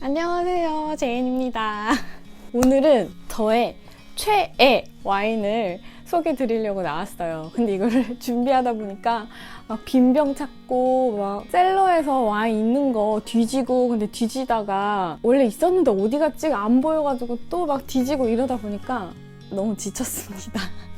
안녕하세요. 제인입니다. 오늘은 저의 최애 와인을 소개해 드리려고 나왔어요. 근데 이거를 준비하다 보니까 막 빈병 찾고 막 셀러에서 와인 있는 거 뒤지고 근데 뒤지다가 원래 있었는데 어디 갔지 안 보여가지고 또 막 뒤지고 이러다 보니까 너무 지쳤습니다.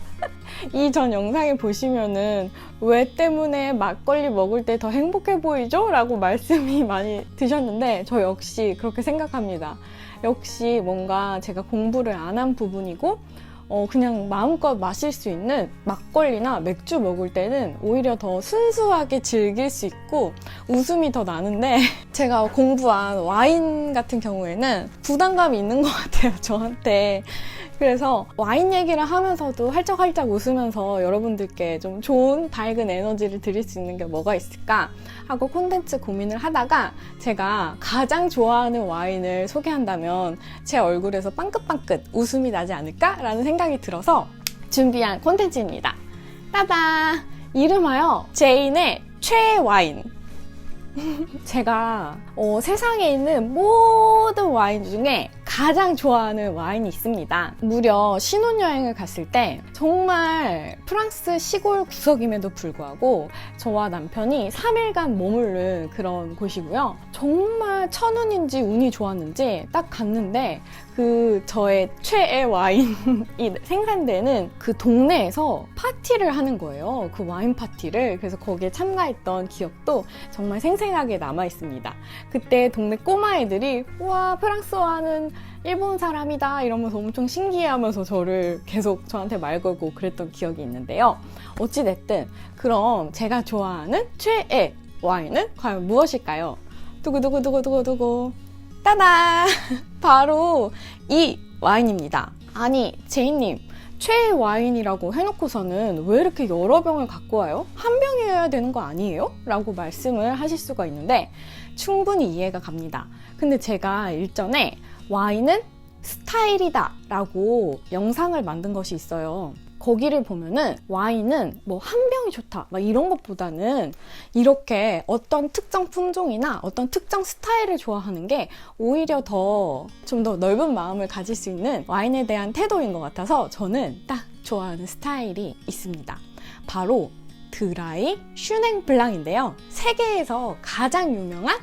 이 전 영상에 보시면은 왜 때문에 막걸리 먹을 때 더 행복해 보이죠? 라고 말씀이 많이 드셨는데 저 역시 그렇게 생각합니다. 역시 뭔가 제가 공부를 안 한 부분이고 어, 그냥 마음껏 마실 수 있는 막걸리나 맥주 먹을 때는 오히려 더 순수하게 즐길 수 있고 웃음이 더 나는데 제가 공부한 와인 같은 경우에는 부담감이 있는 것 같아요, 저한테. 그래서 와인 얘기를 하면서도 활짝활짝 웃으면서 여러분들께 좀 좋은 밝은 에너지를 드릴 수 있는 게 뭐가 있을까 하고 콘텐츠 고민을 하다가 제가 가장 좋아하는 와인을 소개한다면 제 얼굴에서 빵긋빵긋 웃음이 나지 않을까라는 생각이 들어서 준비한 콘텐츠입니다. 따다! 이름하여 제인의 최애 와인. 제가 어, 세상에 있는 모든 와인 중에 가장 좋아하는 와인이 있습니다. 무려 신혼여행을 갔을 때 정말 프랑스 시골 구석임에도 불구하고 저와 남편이 3일간 머무른 그런 곳이고요. 정말 천운인지 운이 좋았는지 딱 갔는데 그 저의 최애 와인이 생산되는 그 동네에서 파티를 하는 거예요. 그 와인 파티를. 그래서 거기에 참가했던 기억도 정말 생생하게 남아 있습니다. 그때 동네 꼬마애들이 와 프랑스 와는 일본 사람이다 이러면서 엄청 신기해하면서 저를 계속 저한테 말 걸고 그랬던 기억이 있는데요. 어찌됐든 그럼 제가 좋아하는 최애 와인은 과연 무엇일까요? 두구두구두구두구두구 따다! 바로 이 와인입니다. 아니, 제이님, 최애 와인이라고 해놓고서는 왜 이렇게 여러 병을 갖고 와요? 한 병이어야 되는 거 아니에요? 라고 말씀을 하실 수가 있는데 충분히 이해가 갑니다. 근데 제가 일전에 와인은 스타일이다 라고 영상을 만든 것이 있어요. 거기를 보면은 와인은 뭐 한 병이 좋다 막 이런 것보다는 이렇게 어떤 특정 품종이나 어떤 특정 스타일을 좋아하는 게 오히려 더 좀 더 넓은 마음을 가질 수 있는 와인에 대한 태도인 것 같아서 저는 딱 좋아하는 스타일이 있습니다. 바로 드라이 슈냉 블랑인데요. 세계에서 가장 유명한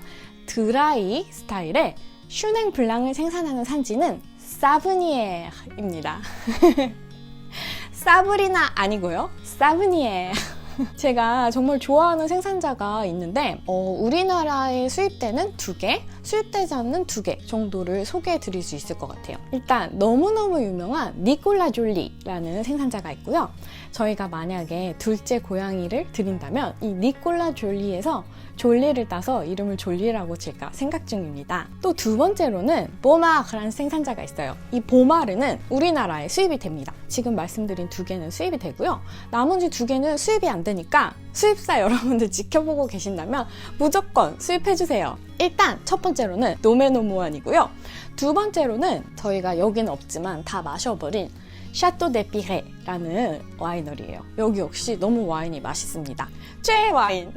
드라이 스타일의 슈냉 블랑을 생산하는 산지는 사브니에입니다. 사브리나 아니고요. 사브니에. 제가 정말 좋아하는 생산자가 있는데 어, 우리나라에 수입되는 두 개, 수입되지 않는 두 개 정도를 소개해 드릴 수 있을 것 같아요. 일단 너무너무 유명한 니콜라 졸리라는 생산자가 있고요. 저희가 만약에 둘째 고양이를 드린다면 이 니콜라 졸리에서 졸리를 따서 이름을 졸리라고 제가 생각 중입니다. 또 두 번째로는 보마르라는 생산자가 있어요. 이 보마르는 우리나라에 수입이 됩니다. 지금 말씀드린 두 개는 수입이 되고요. 나머지 두 개는 수입이 안 되니까 수입사 여러분들 지켜보고 계신다면 무조건 수입해주세요. 일단 첫 번째로는 노메노모안이고요. 두 번째로는 저희가 여기는 없지만 다 마셔버린 샤또 데피레라는 와이너리예요. 여기 역시 너무 와인이 맛있습니다. 최애 와인!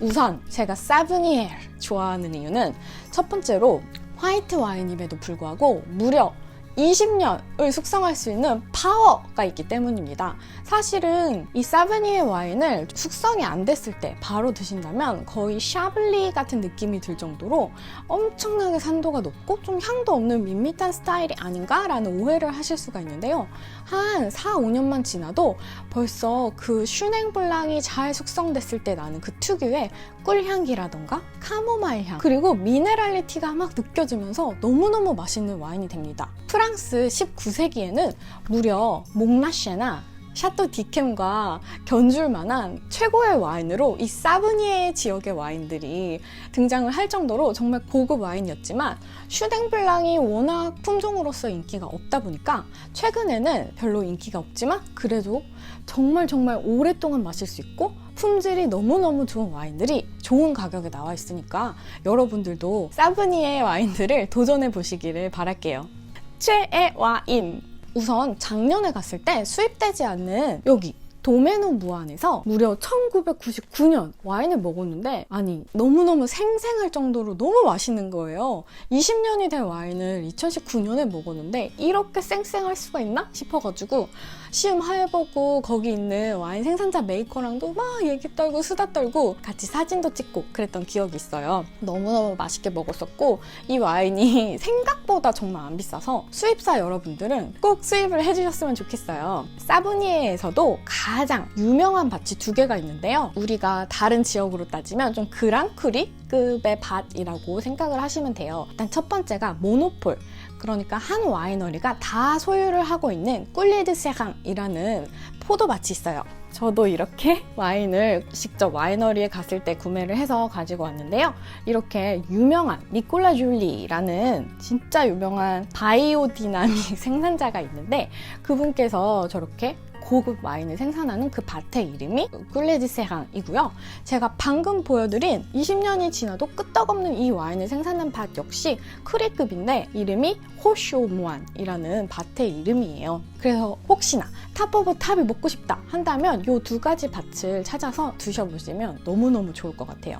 우선 제가 사브니엘 좋아하는 이유는 첫 번째로 화이트 와인임에도 불구하고 무려 20년을 숙성할 수 있는 파워가 있기 때문입니다. 사실은 이 사브니에 와인을 숙성이 안 됐을 때 바로 드신다면 거의 샤블리 같은 느낌이 들 정도로 엄청나게 산도가 높고 좀 향도 없는 밋밋한 스타일이 아닌가라는 오해를 하실 수가 있는데요. 한 4, 5년만 지나도 벌써 그 슈냉블랑이 잘 숙성됐을 때 나는 그 특유의 꿀향기라던가 카모마일 향 그리고 미네랄리티가 막 느껴지면서 너무너무 맛있는 와인이 됩니다. 프랑스 19세기에는 무려 몽라쉐나 샤또 디캠과 견줄 만한 최고의 와인으로 이 사브니에 지역의 와인들이 등장을 할 정도로 정말 고급 와인이었지만 슈댕블랑이 워낙 품종으로서 인기가 없다 보니까 최근에는 별로 인기가 없지만 그래도 정말 정말 오랫동안 마실 수 있고 품질이 너무너무 좋은 와인들이 좋은 가격에 나와 있으니까 여러분들도 사브니에 와인들을 도전해 보시기를 바랄게요. 최애 와인. 우선 작년에 갔을 때 수입되지 않는 여기 도메노 무안에서 무려 1999년 와인을 먹었는데 아니 너무너무 생생할 정도로 너무 맛있는 거예요. 20년이 된 와인을 2019년에 먹었는데 이렇게 쌩쌩할 수가 있나 싶어가지고 시음해보고 거기 있는 와인 생산자 메이커랑도 막 얘기 떨고 수다 떨고 같이 사진도 찍고 그랬던 기억이 있어요. 너무너무 맛있게 먹었었고 이 와인이 생각보다 정말 안 비싸서 수입사 여러분들은 꼭 수입을 해주셨으면 좋겠어요. 사브니에에서도 가장 유명한 밭이 두 개가 있는데요. 우리가 다른 지역으로 따지면 좀 그랑크리급의 밭이라고 생각을 하시면 돼요. 일단 첫 번째가 모노폴. 그러니까 한 와이너리가 다 소유를 하고 있는 꿀리드 세강이라는 포도밭이 있어요. 저도 이렇게 와인을 직접 와이너리에 갔을 때 구매를 해서 가지고 왔는데요. 이렇게 유명한 니콜라 줄리라는 진짜 유명한 바이오디나믹 생산자가 있는데 그분께서 저렇게 고급 와인을 생산하는 그 밭의 이름이 꿀레디세항이고요. 제가 방금 보여드린 20년이 지나도 끄떡없는 이 와인을 생산한 밭 역시 크리급인데 이름이 호쇼무안이라는 밭의 이름이에요. 그래서 혹시나 탑 오브 탑이 먹고 싶다 한다면 이 두 가지 밭을 찾아서 드셔보시면 너무너무 좋을 것 같아요.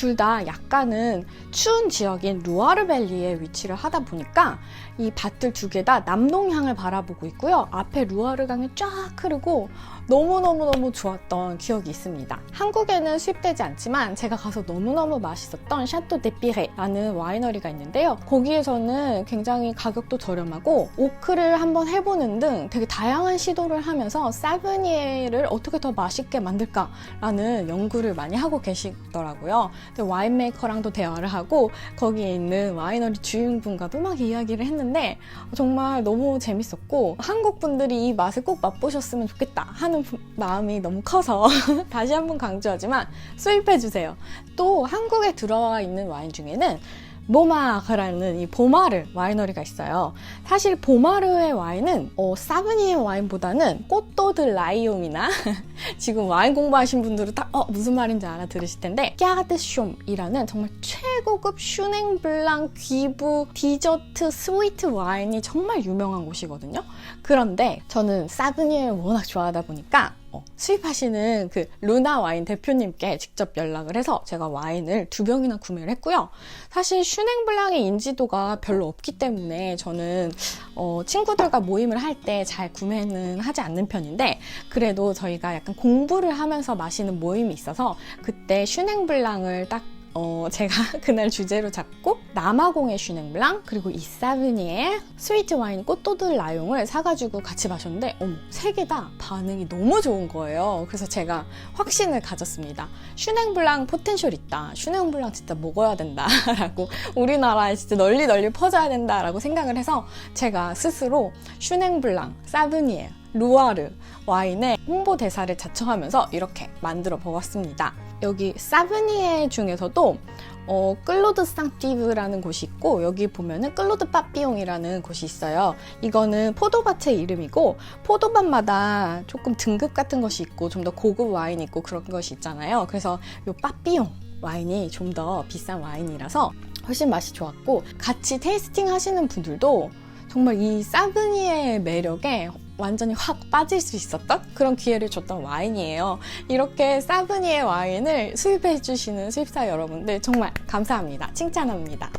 둘 다 약간은 추운 지역인 루아르밸리에 위치를 하다 보니까 이 밭들 두 개 다 남동향을 바라보고 있고요. 앞에 루아르강이 쫙 흐르고 너무너무너무 좋았던 기억이 있습니다. 한국에는 수입되지 않지만 제가 가서 너무너무 맛있었던 샤또 데피레라는 와이너리가 있는데요. 거기에서는 굉장히 가격도 저렴하고 오크를 한번 해보는 등 되게 다양한 시도를 하면서 사브니에를 어떻게 더 맛있게 만들까라는 연구를 많이 하고 계시더라고요. 와인메이커랑도 대화를 하고 거기에 있는 와이너리 주인분과도 막 이야기를 했는데 정말 너무 재밌었고 한국 분들이 이 맛을 꼭 맛보셨으면 좋겠다 하는 마음이 너무 커서 다시 한번 강조하지만 수입해 주세요. 또 한국에 들어와 있는 와인 중에는 모마르라는 이 보마르 와이너리가 있어요. 사실 보마르의 와인은 어, 사브니의 와인보다는 꽃도드 라이옴이나 지금 와인 공부하신 분들은 딱 어, 무슨 말인지 알아들으실 텐데 꺄르데숑이라는 정말 최고급 슈냉블랑 귀부 디저트 스위트 와인이 정말 유명한 곳이거든요. 그런데 저는 사브니를 워낙 좋아하다 보니까 어, 수입하시는 그 루나 와인 대표님께 직접 연락을 해서 제가 와인을 두 병이나 구매를 했고요. 사실 슈냉 블랑의 인지도가 별로 없기 때문에 저는 어, 친구들과 모임을 할 때 잘 구매는 하지 않는 편인데 그래도 저희가 약간 공부를 하면서 마시는 모임이 있어서 그때 슈냉 블랑을 딱 어, 제가 그날 주제로 잡고 남아공의 슈냉블랑 그리고 이사브니의 스위트 와인 꽃도들 라용을 사가지고 같이 마셨는데 어머 세 개 다 반응이 너무 좋은 거예요. 그래서 제가 확신을 가졌습니다. 슈냉블랑 포텐셜 있다. 슈냉블랑 진짜 먹어야 된다라고 우리나라에 진짜 널리 널리 퍼져야 된다라고 생각을 해서 제가 스스로 슈냉블랑, 사브니에, 루아르 와인의 홍보 대사를 자청하면서 이렇게 만들어 보았습니다. 여기 사브니에 중에서도 어, 클로드 상티브라는 곳이 있고 여기 보면은 클로드 빠삐용이라는 곳이 있어요. 이거는 포도밭의 이름이고 포도밭마다 조금 등급 같은 것이 있고 좀 더 고급 와인이 있고 그런 것이 있잖아요. 그래서 요 빠삐용 와인이 좀 더 비싼 와인이라서 훨씬 맛이 좋았고 같이 테이스팅 하시는 분들도 정말 이 사브니의 매력에 완전히 확 빠질 수 있었던 그런 기회를 줬던 와인이에요. 이렇게 사브니의 와인을 수입해 주시는 수입사 여러분들 정말 감사합니다. 칭찬합니다.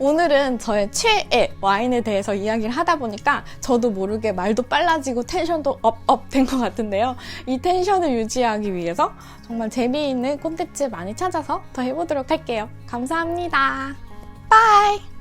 오늘은 저의 최애 와인에 대해서 이야기를 하다 보니까 저도 모르게 말도 빨라지고 텐션도 업업 된 것 같은데요. 이 텐션을 유지하기 위해서 정말 재미있는 콘텐츠 많이 찾아서 더 해보도록 할게요. 감사합니다. 바이!